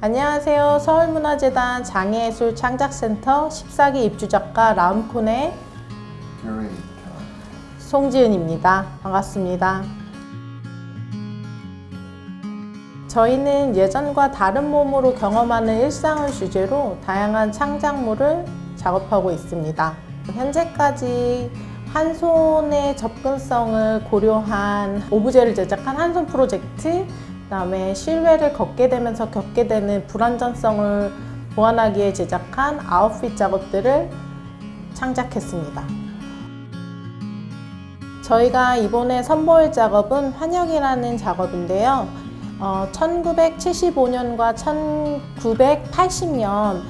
안녕하세요. 서울문화재단 장애예술 창작센터 14기 입주작가 curator. 송지은입니다. 반갑습니다. 저희는 예전과 다른 몸으로 경험하는 일상을 주제로 다양한 창작물을 작업하고 있습니다. 현재까지 한 손의 접근성을 고려한 오브제를 제작한 한 손 프로젝트, 그다음에 실외를 걷게 되면서 겪게 되는 불안전성을 보완하기 위해 제작한 아웃핏 작업들을 창작했습니다. 저희가 이번에 선보일 작업은 환영이라는 작업인데요. 어, 1975년과 1980년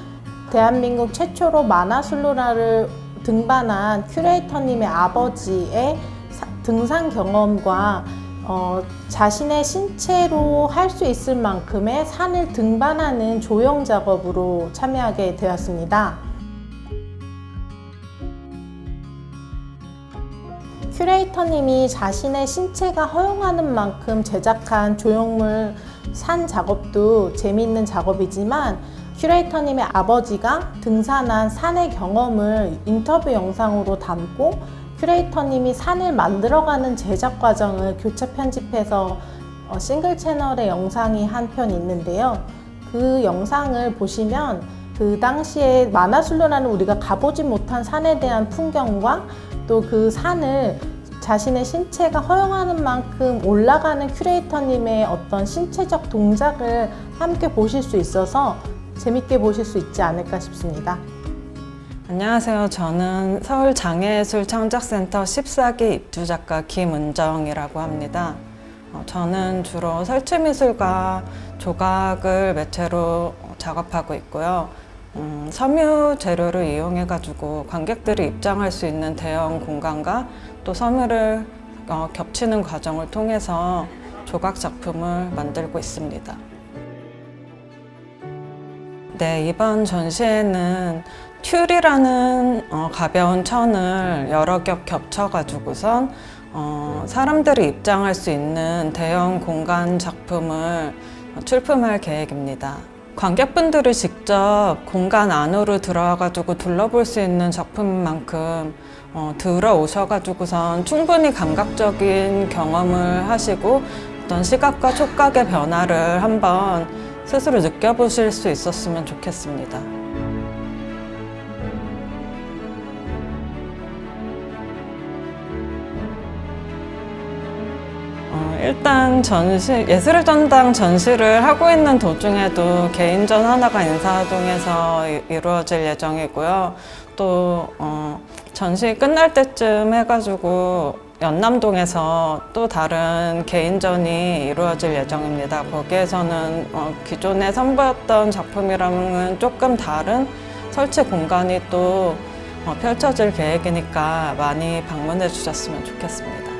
대한민국 최초로 마나술루라를 등반한 큐레이터님의 아버지의 사- 등산 경험과 어, 자신의 신체로 할 수 있을 만큼의 산을 등반하는 조형 작업으로 참여하게 되었습니다. 큐레이터님이 자신의 신체가 허용하는 만큼 제작한 조형물 산 작업도 재미있는 작업이지만 큐레이터님의 아버지가 등산한 산의 경험을 인터뷰 영상으로 담고 큐레이터님이 산을 만들어가는 제작 과정을 교차 편집해서 어, 싱글 채널의 영상이 한 편 있는데요. 그 영상을 보시면 그 당시에 마나술로라는 우리가 가보지 못한 산에 대한 풍경과 또 그 산을 자신의 신체가 허용하는 만큼 올라가는 큐레이터님의 어떤 신체적 동작을 함께 보실 수 있어서 재밌게 보실 수 있지 않을까 싶습니다. 안녕하세요. 저는 서울 장애예술 창작센터 14기 입주작가 김은정이라고 합니다. 어, 저는 주로 설치미술과 조각을 매체로 작업하고 있고요. 음, 섬유 재료를 이용해 가지고 관객들이 입장할 수 있는 대형 공간과 또 섬유를 어, 겹치는 과정을 통해서 조각 작품을 만들고 있습니다. 네, 이번 전시회는 튤이라는 어, 가벼운 천을 여러 겹 겹쳐가지고선 어, 사람들이 입장할 수 있는 대형 공간 작품을 출품할 계획입니다. 관객분들이 직접 공간 안으로 들어와가지고 둘러볼 수 있는 작품인 만큼 어, 들어오셔가지고선 충분히 감각적인 경험을 하시고 어떤 시각과 촉각의 변화를 한번 스스로 느껴보실 수 있었으면 좋겠습니다. 일단 전시 예술의 전당 전시를 하고 있는 도중에도 개인전 하나가 인사동에서 이- 이루어질 예정이고요. 또 어, 전시 끝날 때쯤 해가지고 연남동에서 또 다른 개인전이 이루어질 예정입니다. 거기에서는 어, 기존에 선보였던 작품이랑은 조금 다른 설치 공간이 또 어, 펼쳐질 계획이니까 많이 방문해 주셨으면 좋겠습니다.